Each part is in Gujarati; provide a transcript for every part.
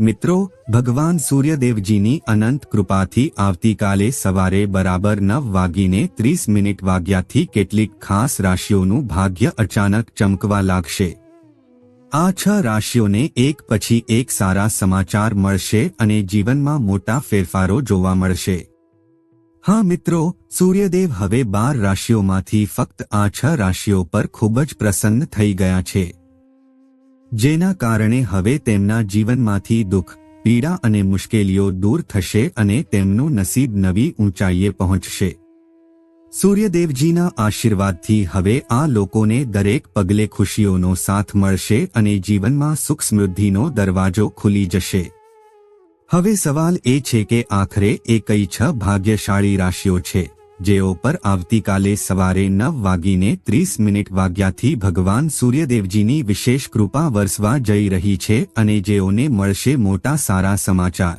મિત્રો, ભગવાન સૂર્યદેવજીની અનંત કૃપાથી આવતીકાલે સવારે બરાબર નવ વાગીને ત્રીસ મિનિટ વાગ્યાથી કેટલીક ખાસ રાશિઓનું ભાગ્ય અચાનક ચમકવા લાગશે. આ છ રાશિઓને એક પછી એક સારા સમાચાર મળશે અને જીવનમાં મોટા ફેરફારો જોવા મળશે. હા મિત્રો, સૂર્યદેવ હવે બાર રાશિઓમાંથી ફક્ત આ છ રાશિઓ પર ખૂબ જ પ્રસન્ન થઈ ગયા છે. જેના કારણે હવે તેમના જીવનમાંથી દુઃખ, પીડા અને મુશ્કેલીઓ દૂર થશે અને તેમનું નસીબ નવી ઊંચાઈએ પહોંચશે. સૂર્યદેવજીના આશીર્વાદથી હવે આ લોકોને દરેક પગલે ખુશીઓનો સાથ મળશે અને જીવનમાં સુખ સમૃદ્ધિનો દરવાજો ખુલી જશે. હવે સવાલ એ છે કે આખરે એ કઈ છ ભાગ્યશાળી રાશિઓ છે? જેઓ પર આવતીકાલે સવારે નવ વાગીને ત્રીસ મિનિટ વાગ્યાથી ભગવાન સૂર્યદેવજીની વિશેષ કૃપા વરસવા જઈ રહી છે અને જેઓને મળશે મોટા સારા સમાચાર.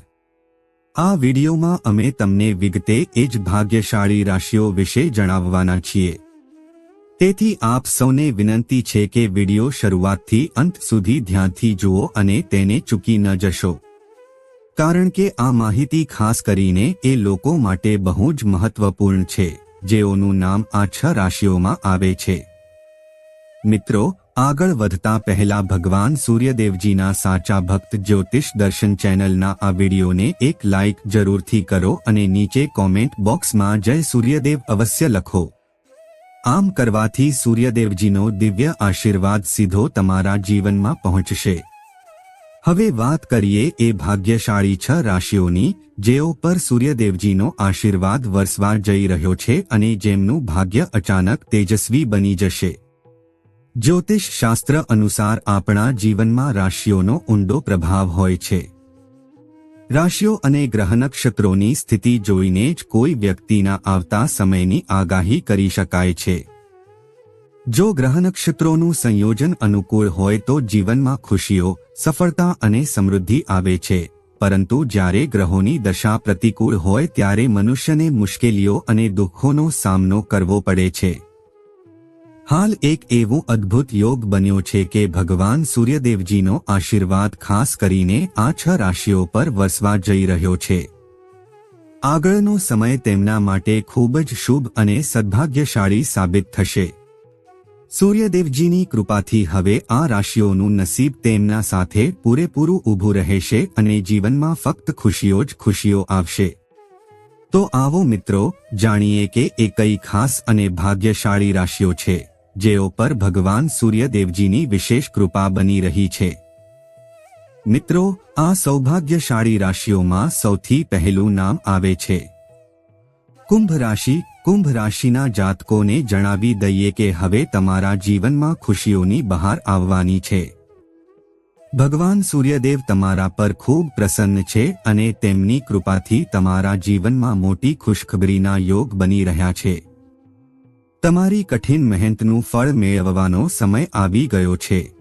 આ વિડીયોમાં અમે તમને વિગતે એ જ ભાગ્યશાળી રાશિઓ વિશે જણાવવાના છીએ. તેથી આપ સૌને વિનંતી છે કે વીડિયો શરૂઆતથી અંત સુધી ધ્યાનથી જુઓ અને તેને ચૂકી ન જશો. કારણ કે આ માહિતી ખાસ કરીને એ લોકો માટે બહુ જ મહત્વપૂર્ણ છે, જેઓનું નામ આ છ રાશિઓમાં આવે છે. મિત્રો, આગળ વધતા પહેલા ભગવાન સૂર્યદેવજીના સાચા ભક્ત જ્યોતિષ દર્શન ચેનલના આ વિડીયોને એક લાઇક જરૂરથી કરો અને નીચે કોમેન્ટ બોક્સમાં જય સૂર્યદેવ અવશ્ય લખો. આમ કરવાથી સૂર્યદેવજીનો દિવ્ય આશીર્વાદ સીધો તમારા જીવનમાં પહોંચશે. હવે વાત કરીએ એ ભાગ્યશાળી છ રાશિઓની, જેઓ પર સૂર્યદેવજીનો આશીર્વાદ વરસવા જઈ રહ્યો છે અને જેમનું ભાગ્ય અચાનક તેજસ્વી બની જશે. જ્યોતિષ શાસ્ત્ર અનુસાર આપણા જીવનમાં રાશિઓનો ઊંડો પ્રભાવ હોય છે. રાશિઓ અને ગ્રહ નક્ષત્રોની સ્થિતિ જોઈને જ કોઈ વ્યક્તિના આવતા સમયની આગાહી કરી શકાય છે. જો ગ્રહ નક્ષત્રોનું સંયોજન અનુકૂળ હોય તો જીવનમાં ખુશીઓ, સફળતા અને સમૃદ્ધિ આવે છે. પરંતુ જ્યારે ગ્રહોની દશા પ્રતિકૂળ હોય ત્યારે મનુષ્યને મુશ્કેલીઓ અને દુઃખોનો સામનો કરવો પડે છે. હાલ એક એવું અદ્ભુત યોગ બન્યો છે કે ભગવાન સૂર્યદેવજીનો આશીર્વાદ ખાસ કરીને આ છ રાશિઓ પર વસવા જઈ રહ્યો છે. આગળનો સમય તેમના માટે ખૂબ જ શુભ અને સદભાગ્યશાળી સાબિત થશે. સૂર્યદેવજીની કૃપાથી હવે આ રાશિઓનું નસીબ તેમના સાથે પૂરેપૂરું ઊભું રહેશે અને જીવનમાં ફક્ત ખુશીઓ જ ખુશીઓ આવશે. તો આવો મિત્રો, જાણીએ કે એ કઈ ખાસ અને ભાગ્યશાળી રાશિઓ છે, જેઓ પર ભગવાન સૂર્યદેવજીની વિશેષ કૃપા બની રહી છે. મિત્રો, આ સૌભાગ્યશાળી રાશિઓમાં સૌથી પહેલું નામ આવે છે. કુંભ રાશિ કુંભ રાશિના જાતકોને જણાવી દઈએ કે હવે તમારા જીવનમાં ખુશીઓની બહાર આવવાની છે. ભગવાન સૂર્યદેવ તમારા પર ખૂબ પ્રસન્ન છે અને તેમની કૃપાથી તમારા જીવનમાં મોટી ખુશખબરીના યોગ બની રહ્યા છે. તમારી કઠિન મહેનતનું ફળ મેળવવાનો સમય આવી ગયો છે.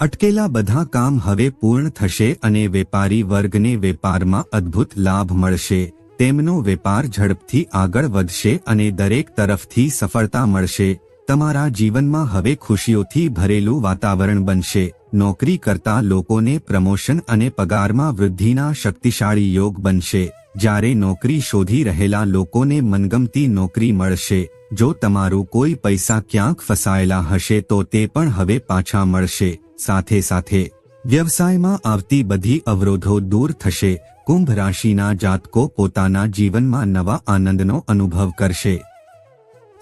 અટકેલા બધા કામ હવે પૂર્ણ થશે અને વેપારી વર્ગને વેપારમાં અદ્ભુત લાભ મળશે. તેમનો વેપાર ઝડપથી આગળ વધશે અને દરેક તરફથી સફળતા મળશે. તમારા જીવનમાં હવે ખુશીઓથી ભરેલું વાતાવરણ બનશે. નોકરી કરતા લોકોને પ્રમોશન અને પગારમાં વૃદ્ધિના શક્તિશાળી યોગ બનશે. જ્યારે નોકરી શોધી રહેલા લોકોને મનગમતી નોકરી મળશે. જો તમારું કોઈ પૈસા ક્યાંક ફસાયેલા હશે તો તે પણ હવે પાછા મળશે. સાથે સાથે વ્યવસાયમાં આવતી બધી અવરોધો દૂર થશે. કુંભ રાશિના જાતકો પોતાના જીવનમાં નવા આનંદનો અનુભવ કરશે.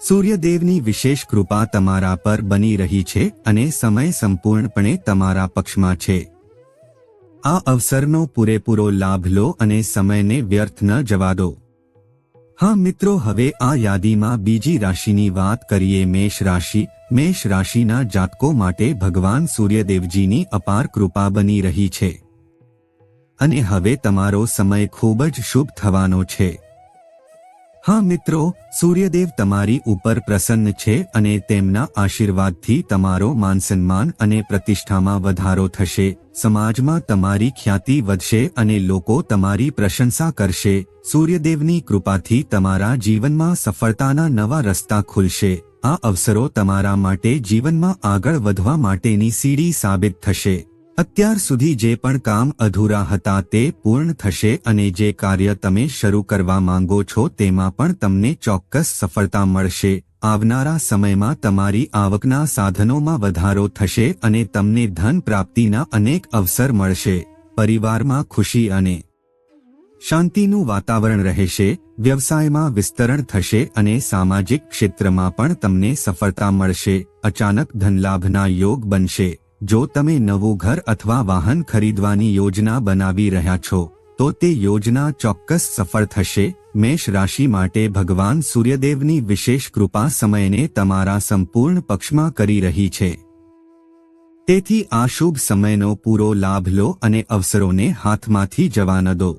સૂર્યદેવની વિશેષ કૃપા તમારા પર બની રહી છે અને સમય સંપૂર્ણપણે તમારા પક્ષમાં છે. આ અવસરનો પૂરેપૂરો લાભ લો અને સમયને વ્યર્થ ન જવા દો. હા મિત્રો, હવે આ યાદીમાં બીજી રાશિની વાત કરીએ મેષ રાશિ. મેષ રાશિના જાતકો માટે ભગવાન સૂર્યદેવજીની અપાર કૃપા બની રહી છે. અને હવે તમારો સમય ખૂબ જ શુભ થવાનો છે. હા મિત્રો, સૂર્યદેવ તમારી ઉપર પ્રસન્ન છે અને તેમના આશીર્વાદથી તમારો માનસન્માન અને પ્રતિષ્ઠામાં વધારો થશે. સમાજમાં તમારી ખ્યાતિ વધશે અને લોકો તમારી પ્રશંસા કરશે. સૂર્યદેવની કૃપાથી તમારા જીવનમાં સફળતાના નવા રસ્તા ખુલશે. આ અવસરો તમારા માટે જીવનમાં આગળ વધવા માટેની સીડી સાબિત થશે. અત્યાર સુધી જે પણ કામ અધૂરા હતા તે પૂર્ણ થશે અને જે કાર્ય તમે શરૂ કરવા માંગો છો તેમાં પણ તમને ચોક્કસ સફળતા મળશે. આવનારા સમયમાં તમારી આવકના સાધનોમાં વધારો થશે અને તમને ધન પ્રાપ્તિના અનેક અવસર મળશે. પરિવારમાં ખુશી અને શાંતિનું વાતાવરણ રહેશે, વ્યવસાયમાં વિસ્તરણ થશે અને સામાજિક ક્ષેત્રમાં પણ તમને સફળતા મળશે. અચાનક ધનલાભના યોગ બનશે. જો તમે નવું ઘર અથવા વાહન ખરીદવાની યોજના બનાવી રહ્યા છો, તો તે યોજના ચોક્કસ સફળ થશે. મેષ રાશિ માટે ભગવાન સૂર્યદેવની વિશેષ કૃપા સમયને તમારા સંપૂર્ણ પક્ષમાં કરી રહી છે. તેથી આ શુભ સમયનો પૂરો લાભ લો અને અવસરોને હાથમાંથી જવા ન દો.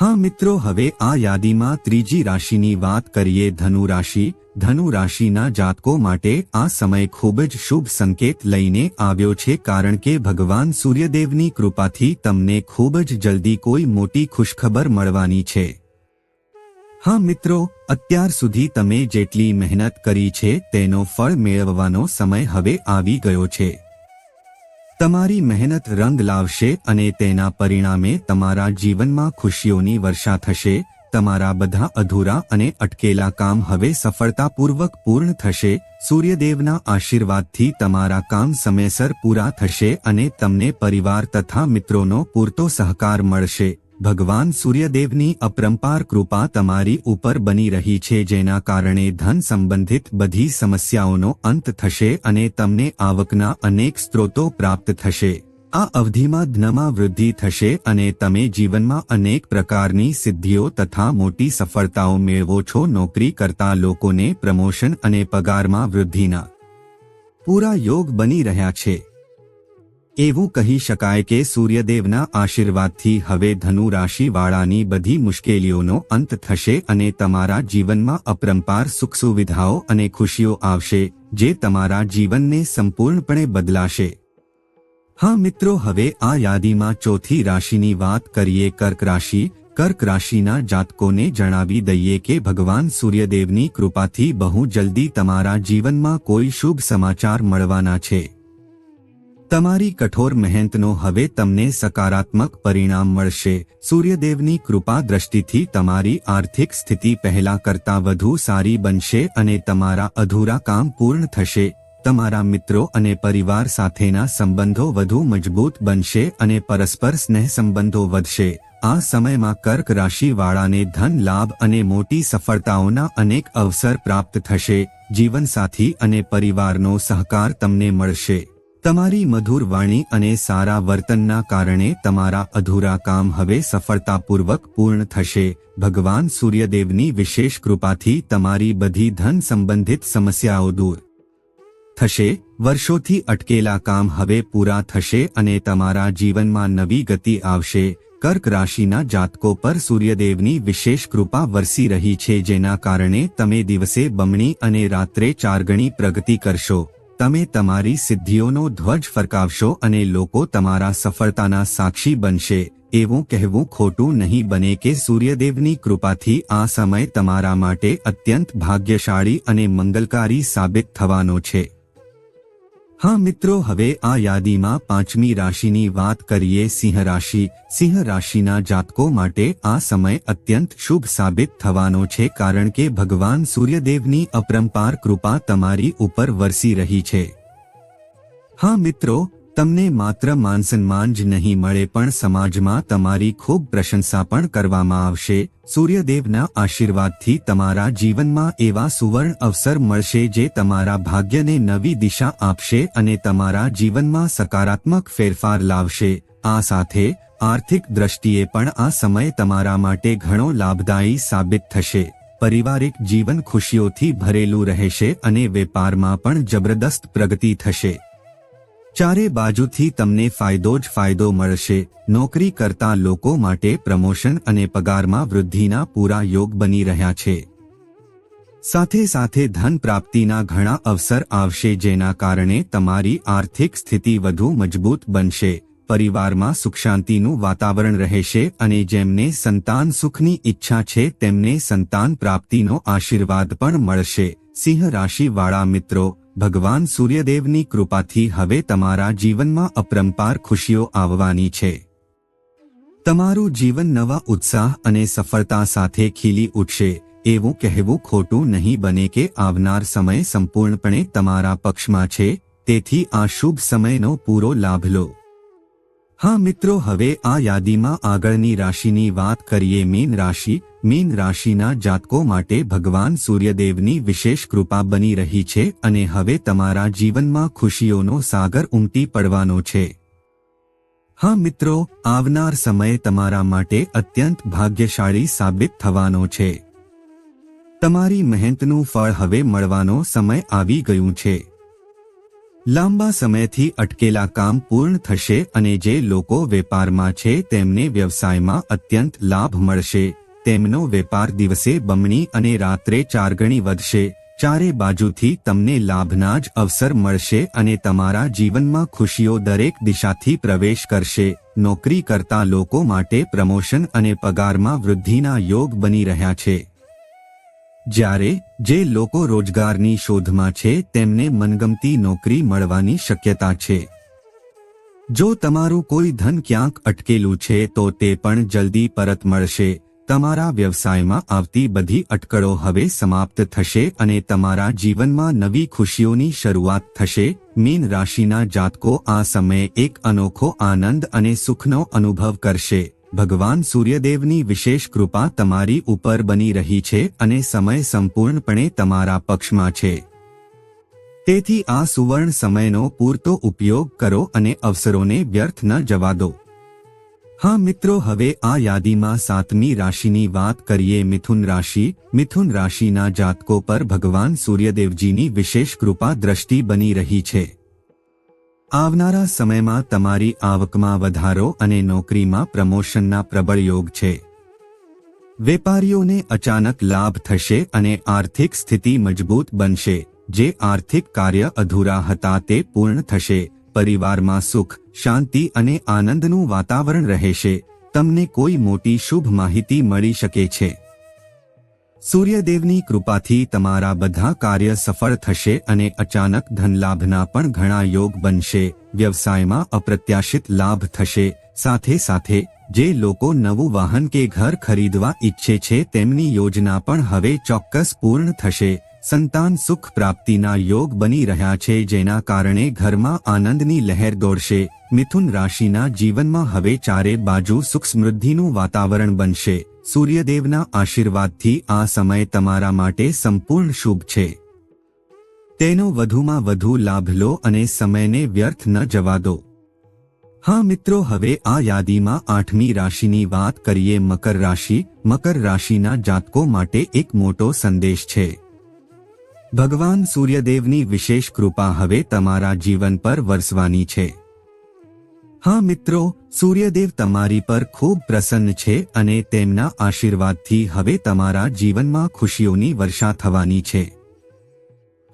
હા મિત્રો, હવે આ યાદીમાં ત્રીજી રાશિની વાત કરીએ ધનુ રાશિ ધનુ રાશિના જાતકો માટે આ સમય ખૂબ જ શુભ સંકેત લઈને આવ્યો છે કારણ કે ભગવાન સૂર્યદેવની કૃપાથી તમને ખૂબ જ જલ્દી કોઈ મોટી ખુશખબર મળવાની છે. હા મિત્રો, અત્યાર સુધી તમે જેટલી મહેનત કરી છે તેનો ફળ મેળવવાનો સમય હવે આવી ગયો છે. તમારી મહેનત રંગ લાવશે અને તેના પરિણામે તમારા જીવનમાં ખુશીઓની વર્ષા થશે, તમારા બધા અધૂરા અને અટકેલા કામ હવે સફળતાપૂર્વક પૂર્ણ થશે, સૂર્યદેવના આશીર્વાદથી તમારા કામ સમયસર પૂરા થશે અને તમને પરિવાર તથા મિત્રોનો પૂરતો સહકાર મળશે. ભગવાન સૂર્યદેવની અપરંપાર કૃપા તમારી ઉપર બની રહી છે, જેના કારણે ધન સંબંધિત બધી સમસ્યાઓનો અંત થશે અને તમને આવકના અનેક સ્ત્રોતો પ્રાપ્ત થશે. આ અવધિમાં ધનમાં વૃદ્ધિ થશે અને તમે જીવનમાં અનેક પ્રકારની સિદ્ધિઓ તથા મોટી સફળતાઓ મેળવો છો. નોકરી કરતા લોકોને પ્રમોશન અને પગારમાં વૃદ્ધિના પૂરા યોગ બની રહ્યા છે. એવું કહી શકાય કે સૂર્યદેવના આશીર્વાદથી હવે ધનુ રાશિવાળાની બધી મુશ્કેલીઓનો અંત થશે અને તમારા જીવનમાં અપરંપાર સુખ સુવિધાઓ અને ખુશીઓ આવશે, જે તમારા જીવનને સંપૂર્ણપણે બદલાશે. હા મિત્રો, હવે આ યાદીમાં ચોથી રાશિની વાત કરીએ, કર્ક રાશિ. કર્ક રાશિના જાતકોને જણાવી દઈએ કે ભગવાન સૂર્યદેવની કૃપાથી બહુ જલ્દી તમારા જીવનમાં કોઈ શુભ સમાચાર મળવાના છે. તમારી કઠોર મહેનતનો હવે તમને સકારાત્મક પરિણામ મળશે. સૂર્યદેવની કૃપા દ્રષ્ટિથી તમારી આર્થિક સ્થિતિ પહેલા કરતાં વધુ સારી બનશે અને તમારા અધૂરા કામ પૂર્ણ થશે. તમારા મિત્રો અને પરિવાર સાથેના સંબંધો વધુ મજબૂત બનશે અને પરસ્પર સ્નેહ સંબંધો વધશે. આ સમયમાં કર્ક રાશિવાળાને ધન લાભ અને મોટી સફળતાઓના અનેક અવસર પ્રાપ્ત થશે. જીવનસાથી અને પરિવારનો સહકાર તમને મળશે. તમારી મધુર વાણી અને સારા વર્તનના કારણે તમારા અધૂરા કામ હવે સફળતાપૂર્વક પૂર્ણ થશે. ભગવાન સૂર્યદેવની વિશેષ કૃપાથી તમારી બધી ધન સંબંધિત સમસ્યાઓ દૂર થશે. વર્ષોથી અટકેલા કામ હવે પૂરા થશે અને તમારા જીવનમાં નવી ગતિ આવશે. કર્ક રાશિના જાતકો પર સૂર્યદેવની વિશેષ કૃપા વરસી રહી છે જેના કારણે તમે દિવસે બમણી અને રાત્રે ચારગણી પ્રગતિ કરશો. તમે તમારી સિદ્ધિઓનો ધ્વજ ફરકાવશો અને લોકો તમારા સફળતાના સાક્ષી બનશે, એવું કહેવું ખોટું નહીં બને કે સૂર્યદેવની કૃપાથી આ સમય તમારા માટે અત્યંત ભાગ્યશાળી અને મંગલકારી સાબિત થવાનો છે. હા મિત્રો, હવે આ યાદીમાં પાંચમી રાશિની વાત કરીએ સિંહ રાશિ. સિંહ રાશિના જાતકો માટે આ સમય અત્યંત શુભ સાબિત થવાનો છે કારણ કે ભગવાન સૂર્યદેવની અપરંપાર કૃપા તમારી ઉપર વરસી રહી છે. હા મિત્રો તમને માત્ર માનસન્માન જ નહીં મળે પણ સમાજમાં તમારી ખૂબ પ્રશંસા પણ કરવામાં આવશે. સૂર્યદેવના આશીર્વાદથી તમારા જીવનમાં એવા સુવર્ણ અવસર મળશે જે તમારા ભાગ્યને નવી દિશા આપશે અને તમારા જીવનમાં સકારાત્મક ફેરફાર લાવશે. આ સાથે, આર્થિક દ્રષ્ટિએ પણ આ સમય તમારા માટે ઘણો લાભદાયી સાબિત થશે. પારિવારિક જીવન ખુશીઓથી ભરેલું રહેશે અને વેપારમાં પણ જબરદસ્ત પ્રગતિ થશે. ચારે બાજુથી તમને ફાયદો જ ફાયદો મળશે. નોકરી કરતા લોકો માટે પ્રમોશન અને પગારમાં વૃદ્ધિના પૂરા યોગ બની રહ્યા છે. સાથે સાથે ધન પ્રાપ્તિના ઘણા અવસર આવશે જેના કારણે તમારી આર્થિક સ્થિતિ વધુ મજબૂત બનશે. પરિવારમાં સુખ શાંતિનું વાતાવરણ રહેશે અને જેમને સંતાન સુખની ઈચ્છા છે તેમને સંતાન પ્રાપ્તિનો આશીર્વાદ પણ મળશે. સિંહ રાશિવાળા મિત્રો ભગવાન સૂર્યદેવની કૃપાથી હવે તમારા જીવનમાં અપરંપાર ખુશીઓ આવવાની છે. તમારું જીવન નવા ઉત્સાહ અને સફળતા સાથે ખીલી ઉઠશે, એવું કહેવું ખોટું નહીં બને કે આવનાર સમય સંપૂર્ણપણે તમારા પક્ષમાં છે, તેથી આ શુભ સમયનો પૂરો લાભ લો. હા મિત્રો, હવે આ યાદીમાં આગળની રાશિની વાત કરીએ મીન રાશિ. મીન રાશિના જાતકો માટે ભગવાન સૂર્યદેવની વિશેષ કૃપા બની રહી છે અને હવે તમારા જીવનમાં ખુશીઓનો સાગર ઉમટી પડવાનો છે. હા મિત્રો, આવનાર સમય તમારા માટે અત્યંત ભાગ્યશાળી સાબિત થવાનો છે. તમારી મહેનતનું ફળ હવે મળવાનો સમય આવી ગયું છે. લાંબા સમયથી અટકેલા કામ પૂર્ણ થશે અને જે લોકો વેપારમાં છે તેમને વ્યવસાયમાં અત્યંત લાભ મળશે. તેમનો વેપાર દિવસે બમણી અને રાત્રે ચારગણી વધશે. ચારે બાજુથી તમને લાભના જ અવસર મળશે અને તમારા જીવનમાં ખુશીઓ દરેક દિશાથી પ્રવેશ કરશે. નોકરી કરતા લોકો માટે પ્રમોશન અને પગારમાં વૃદ્ધિના યોગ બની રહ્યા છે. જ્યારે જે લોકો રોજગારની શોધમાં છે, તેમને મનગમતી નોકરી મળવાની શક્યતા છે. જો તમારું કોઈ ધન ક્યાંક અટકેલું છે, તો તે પણ જલ્દી પરત મળશે. તમારા વ્યવસાયમાં આવતી બધી અટકળો હવે સમાપ્ત થશે અને તમારા જીવનમાં નવી ખુશીઓની શરૂઆત થશે. મીન રાશિના જાતકો આ સમયે એક અનોખો આનંદ અને સુખનો અનુભવ કરશે. ભગવાન સૂર્યદેવની વિશેષ કૃપા તમારી ઉપર બની રહી છે અને સમય સંપૂર્ણપણે તમારા પક્ષમાં છે. તેથી આ સુવર્ણ સમયનો પૂરતો ઉપયોગ કરો અને અવસરોને વ્યર્થ ન જવા દો. હા મિત્રો, હવે આ યાદીમાં સાતમી રાશિની વાત કરીએ. મિથુન રાશિ, મિથુન રાશિના જાતકો પર ભગવાન સૂર્યદેવજીની વિશેષ કૃપા દ્રષ્ટિ બની રહી છે. આવનારા સમયમાં તમારી આવકમાં વધારો અને નોકરીમાં પ્રમોશનના પ્રબળ યોગ છે. વેપારીઓને અચાનક લાભ થશે અને આર્થિક સ્થિતિ મજબૂત બનશે, જે આર્થિક કાર્ય અધૂરા હતા તે પૂર્ણ થશે, પરિવારમાં સુખ, શાંતિ અને આનંદનું વાતાવરણ રહેશે, તમને કોઈ મોટી શુભ માહિતી મળી શકે છે. સૂર્યદેવની કૃપાથી તમારા બધા કાર્ય સફળ થશે અને અચાનક ધનલાભના પણ ઘણા યોગ બનશે, વ્યવસાયમાં અપ્રત્યાશિત લાભ થશે. સાથે સાથે, જે લોકો નવું વાહન કે ઘર ખરીદવા ઈચ્છે છે તેમની યોજના પણ હવે ચોક્કસ પૂર્ણ થશે. સંતાન સુખ પ્રાપ્તિના યોગ બની રહ્યા છે જેના કારણે ઘરમાં આનંદની લહેર દોડશે. મિથુન રાશિના જીવનમાં હવે ચારે બાજુ સુખ સમૃદ્ધિનું વાતાવરણ બનશે. સૂર્યદેવના આશીર્વાદથી આ સમય તમારા માટે સંપૂર્ણ શુભ છે. તેનો વધુમાં વધુ લાભ લો અને સમયને વ્યર્થ ન જવા દો. હા મિત્રો, હવે આ યાદીમાં આઠમી રાશિની વાત કરીએ. મકર રાશિ, મકર રાશિના જાતકો માટે એક મોટો સંદેશ છે. ભગવાન સૂર્યદેવની વિશેષ કૃપા હવે તમારા જીવન પર વરસવાની છે. હા મિત્રો, સૂર્યદેવ તમારી પર ખૂબ પ્રસન્ન છે અને તેમના આશીર્વાદથી હવે તમારા જીવનમાં ખુશીઓની વર્ષા થવાની છે.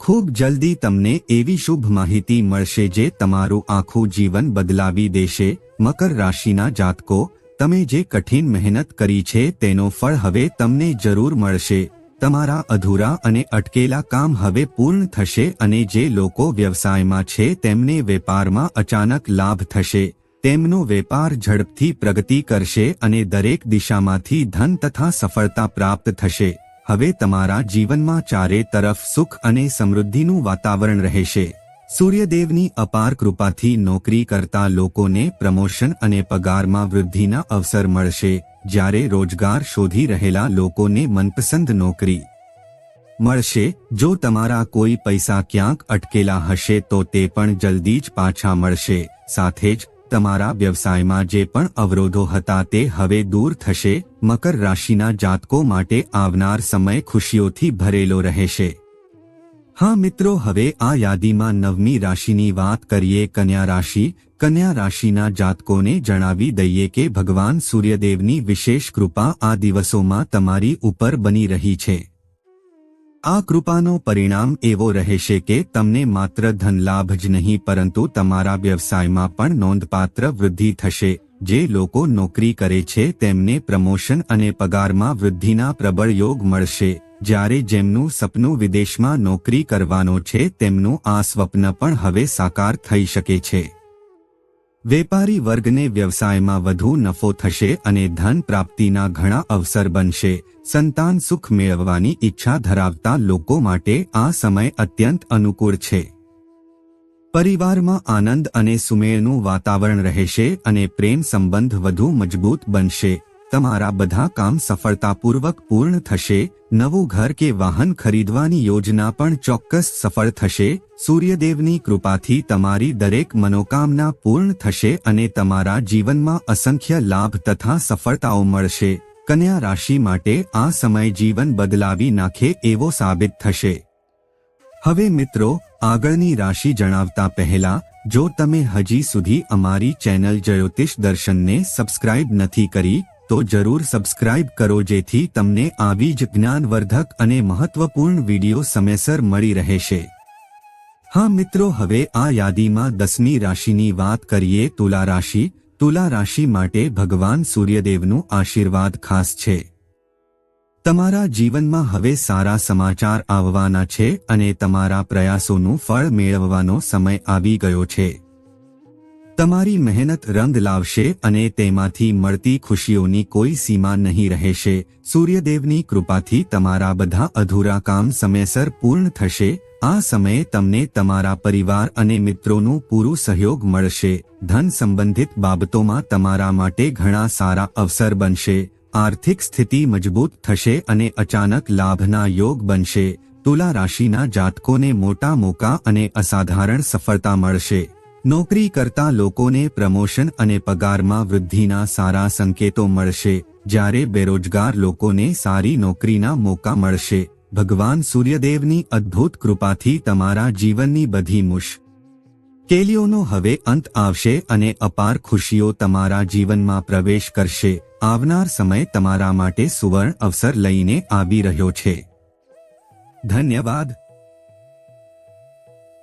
ખૂબ જલ્દી તમને એવી શુભ માહિતી મળશે જે તમારું આખું જીવન બદલાવી દેશે. મકર રાશિના જાતકો, તમે જે કઠિન મહેનત કરી છે તેનો ફળ હવે તમને જરૂર મળશે. તમારા અધૂરા અને અટકેલા કામ હવે પૂર્ણ થશે અને જે લોકો વ્યવસાયમાં છે તેમને વેપારમાં અચાનક લાભ થશે. તેમનો વેપાર ઝડપથી પ્રગતિ કરશે અને દરેક દિશામાંથી ધન તથા સફળતા પ્રાપ્ત થશે. હવે તમારા જીવનમાં ચારે તરફ સુખ અને સમૃદ્ધિનું વાતાવરણ રહેશે. સૂર્યદેવની અપાર કૃપાથી નોકરી કરતા લોકોને પ્રમોશન અને પગારમાં વૃદ્ધિના અવસર મળશે, જ્યારે રોજગાર શોધી રહેલા લોકોને મનપસંદ નોકરી મળશે. જો તમારા કોઈ પૈસા ક્યાંક અટકેલા હશે, તો તે પણ જલ્દી જ પાછા મળશે. સાથે જ, તમારા વ્યવસાયમાં જે પણ અવરોધો હતા તે હવે દૂર થશે. મકર રાશિના જાતકો માટે આવનાર સમય ખુશીઓથી ભરેલો રહેશે. હા મિત્રો, હવે આ યાદીમાં નવમી રાશિની વાત કરીએ. કન્યા રાશિ, કન્યા રાશિના જાતકોને જણાવી દઈએ કે ભગવાન સૂર્યદેવની વિશેષ કૃપા આ દિવસોમાં તમારી ઉપર બની રહી છે. આ કૃપાનો પરિણામ એવો રહેશે કે તમને માત્ર ધનલાભ જ નહીં, પરંતુ તમારા વ્યવસાયમાં પણ નોંધપાત્ર વૃદ્ધિ થશે. જે લોકો નોકરી કરે છે તેમને પ્રમોશન અને પગારમાં વૃદ્ધિના પ્રબળ યોગ મળશે. જ્યારે જેમનું સપનું વિદેશમાં નોકરી કરવાનો છે, તેમનું આ સ્વપ્ન પણ હવે સાકાર થઈ શકે છે. વેપારી વર્ગને વ્યવસાયમાં વધુ નફો થશે અને ધન પ્રાપ્તિના ઘણા અવસર બનશે. સંતાન સુખ મેળવવાની ઈચ્છા ધરાવતા લોકો માટે આ સમય અત્યંત અનુકૂળ છે. પરિવારમાં આનંદ અને સુમેળનું વાતાવરણ રહેશે અને પ્રેમ સંબંધ વધુ મજબૂત બનશે. તમારા બધા કામ સફળતાપૂર્વક પૂર્ણ થશે, નવું ઘર કે વાહન ખરીદવાની યોજના પણ ચોક્કસ સફળ થશે, સૂર્યદેવની કૃપાથી તમારી દરેક મનોકામના પૂર્ણ થશે અને તમારા જીવનમાં અસંખ્ય લાભ તથા સફળતાઓ મળશે. કન્યા રાશિ માટે આ સમય જીવન બદલાવી નાખે એવો સાબિત થશે. હવે મિત્રો, આગળની રાશિ જણાવતા પહેલા, જો તમે હજી સુધી અમારી ચેનલ જ્યોતિષ દર્શનને સબસ્ક્રાઇબ નથી કરી તો જરૂર સબસ્ક્રાઇબ કરો જેથી તમને આવી જ જ્ઞાનવર્ધક અને મહત્વપૂર્ણ વિડિયો સમયસર મળી રહેશે. હા મિત્રો, હવે આ યાદીમાં દસમી રાશિની વાત કરીએ. તુલા રાશિ. તુલા રાશિ માટે ભગવાન સૂર્યદેવનું આશીર્વાદ ખાસ છે. તમારા જીવનમાં હવે સારા સમાચાર આવવાના છે અને તમારા પ્રયાસોનું ફળ મેળવવાનો સમય આવી ગયો છે. તમારી મહેનત રંગ લાવશે અને તેમાંથી મળતી ખુશીઓની કોઈ સીમા નહીં રહેશે. સૂર્યદેવની કૃપાથી તમારા બધા અધૂરા કામ સમયસર પૂર્ણ થશે. આ સમયે તમને તમારા પરિવાર અને મિત્રોનું પૂરું સહયોગ મળશે. ધન સંબંધિત બાબતોમાં તમારા માટે ઘણા સારા અવસર બનશે. આર્થિક સ્થિતિ મજબૂત થશે અને અચાનક લાભના યોગ બનશે. તુલા રાશિના જાતકોને મોટા મોકા અને અસાધારણ સફળતા મળશે. નોકરી કરતા લોકોને પ્રમોશન અને પગારમાં વૃદ્ધિના સારા સંકેતો મળશે. જ્યારે બેરોજગાર લોકોને સારી નોકરીના મોકા મળશે. ભગવાન સૂર્યદેવની અદ્ભુત કૃપાથી તમારા જીવનની બધી મુશ. કેલીઓનો હવે અંત આવશે અને અપાર ખુશીઓ તમારા જીવનમાં પ્રવેશ કરશે. આવનાર સમય તમારા માટે સુવર્ણ અવસર લઈને આવી રહ્યો છે. ધન્યવાદ.